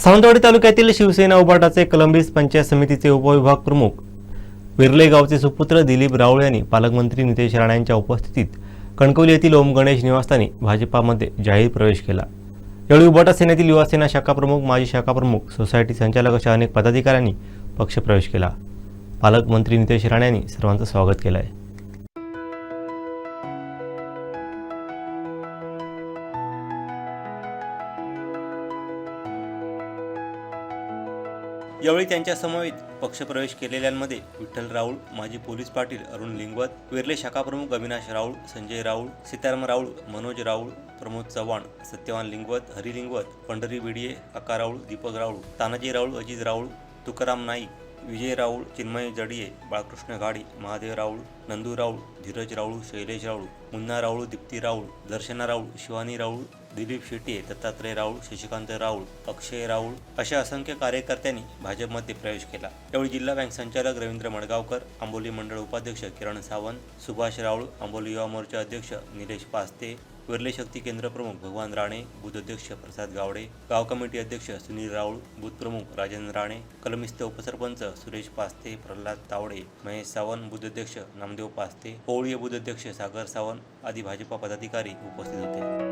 सावंतवाडी तालुक्यातील शिवसेना उभाटाचे कलंबीस पंचायत समितीचे उपविभाग प्रमुख विरले गावचे सुपुत्र दिलीप राऊळ यांनी पालकमंत्री नितेश राणे यांच्या उपस्थितीत कणकवली येथील ओम गणेश निवासस्थानी भाजपामध्ये जाहीर प्रवेश केला. यावेळी उभाटा सेनेतील युवासेना शाखाप्रमुख माजी शाखाप्रमुख सोसायटी संचालक अशा अनेक पदाधिकाऱ्यांनी पक्षप्रवेश केला. पालकमंत्री नितेश राणे यांनी सर्वांचं स्वागत केलं आहे यावेळी त्यांच्या समवेत पक्षप्रवेश केलेल्यांमध्ये विठ्ठल राऊळ माजी पोलीस पाटील अरुण लिंगवत वेर्ले शाखाप्रमुख अविनाश राऊळ संजय राऊळ सीताराम राऊळ मनोज राऊळ प्रमोद चव्हाण सत्यवान लिंगवत हरी लिंगवत पंढरी विडिये अका राऊळ दीपक राऊळ तानाजी राऊळ अजित राऊळ तुकाराम नाईक विजय राऊळ चिन्मय जडिये बाळकृष्ण गाडी महादेव राऊळ नंदू राऊळ धीरज राऊळ शैलेश राऊळ मुन्ना राऊळ दीप्ती राऊळ दर्शना राऊळ शिवानी राऊळ दिलीप शेट्टे दत्तात्रय राऊळ शशिकांत राऊळ अक्षय राऊळ अशा असंख्य कार्यकर्त्यांनी भाजपमध्ये प्रवेश केला. यावेळी जिल्हा बँक संचालक रवींद्र मडगावकर आंबोली मंडळ उपाध्यक्ष किरण सावंत सुभाष राऊळ आंबोली युवा मोर्चा अध्यक्ष निलेश पास्ते विरले शक्ती केंद्र प्रमुख भगवान राणे बूथ अध्यक्ष प्रसाद गावडे गाव कमिटी अध्यक्ष सुनील राऊळ बूथ प्रमुख राजेंद्र राणे कलमिस्त उपसरपंच सुरेश पास्ते प्रल्हाद तावडे महेश सावंत बूथ अध्यक्ष नामदेव पास्ते पोळी बूथ अध्यक्ष सागर सावंत आदी भाजपा पदाधिकारी उपस्थित होते.